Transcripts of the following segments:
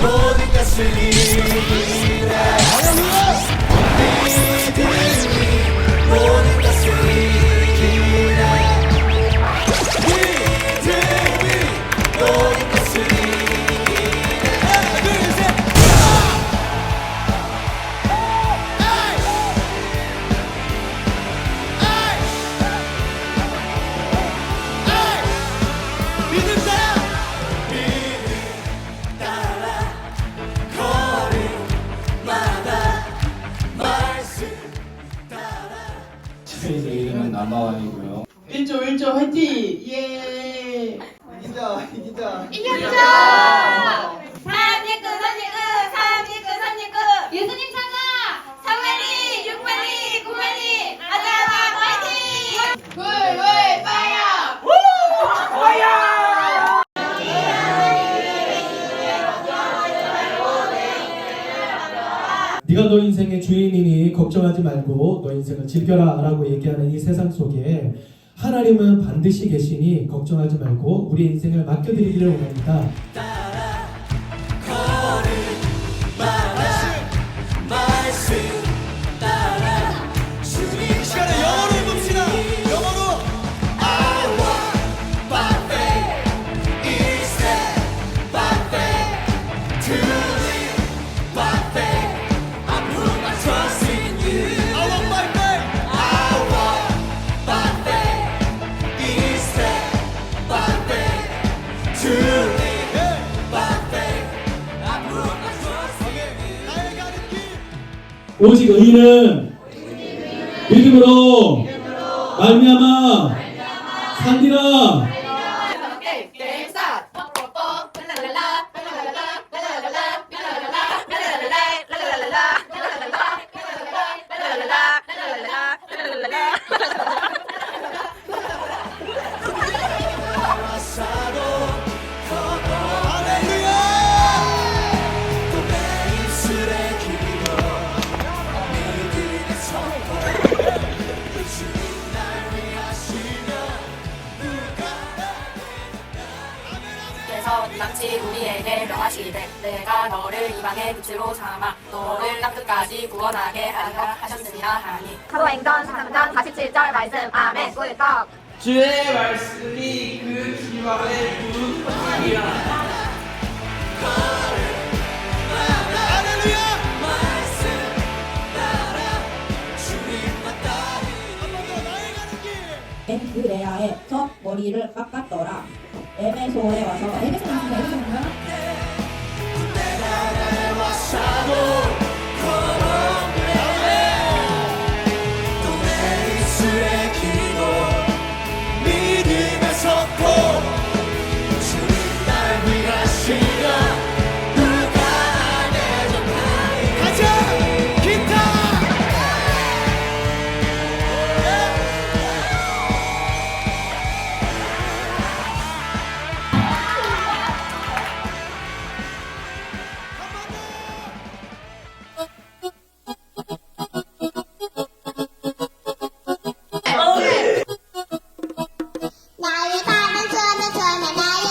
Body gasoline 인생의 주인이니 걱정하지 말고 너 인생을 즐겨라 라고 얘기하는 이 세상 속에 하나님은 반드시 계시니 걱정하지 말고 우리 인생을 맡겨드리기를 원합니다. 오직 의인은 믿음으로 말미암아 산디라. 잠시 우리에게 명하시기를 내가 너를 이방의 빛으로 삼아 너를 땅 끝까지 구원하게 하리라 하셨느니라 하니. 사도행전 3장 47절 말씀. 아멘. 꿀꺽 주의 말씀이 그 기와의 무릎이라. 그레아에서 머리를 깎았더라. 에메소에 와서 에메소 나왔습니다. 에메소인가?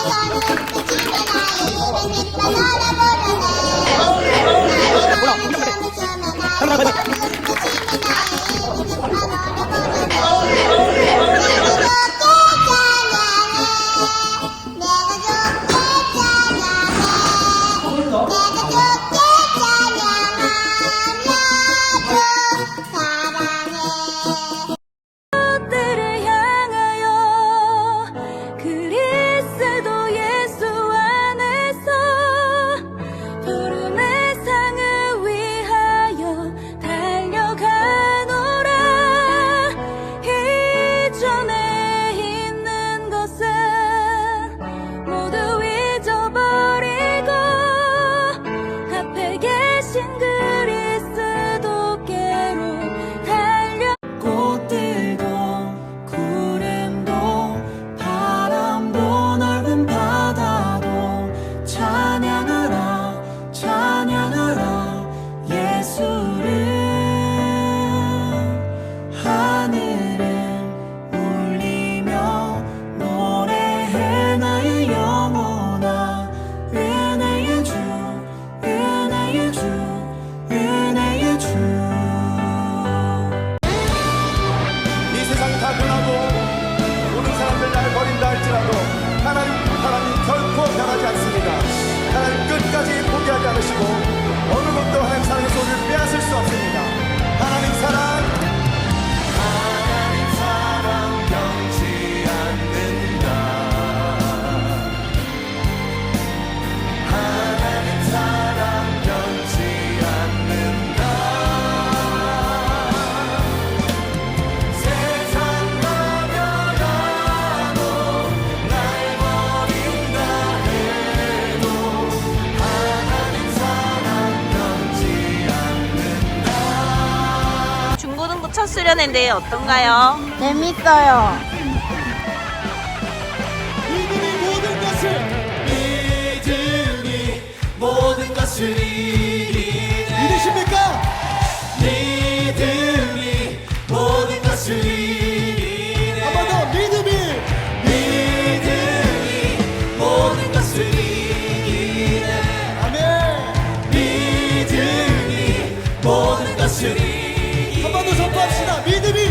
Obrigado. 했는데 어떤가요? 재밌어요. 모든 것을 기도합시다. 믿음이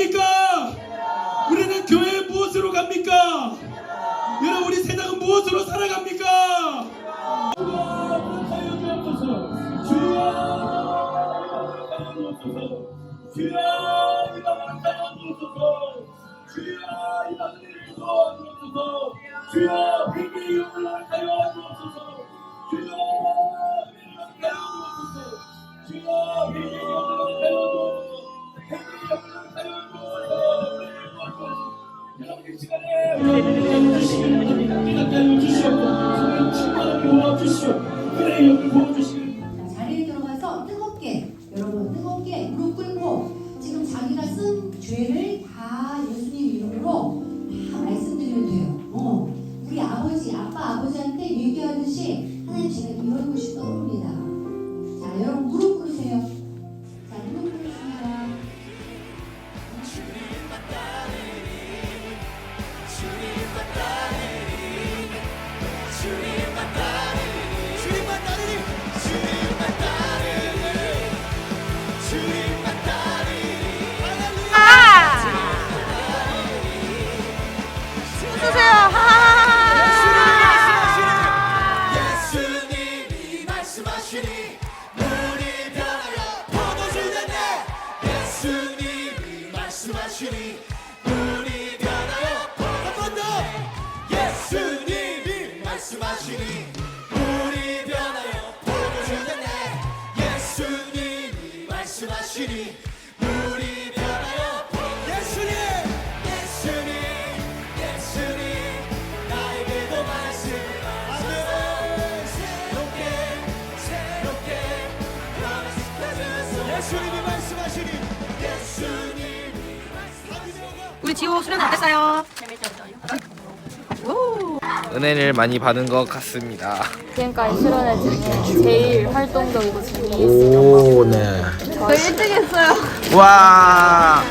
갑니까? 우리는 교회 무엇으로 갑니까? 여러분 우리 세상은 무엇으로 살아갑니까? 주여 이방을 살려주소서 주여 이방을 도와주소서 주여 비밀 영을 살려주소서 우리 지호 수련 어땠어요? 은혜를 많이 받은 것 같습니다. 지금까지 실현해 주는 제일 활동적이고 재미있었던 것 오, 네. 같아요. 저 1등 했어요. 와.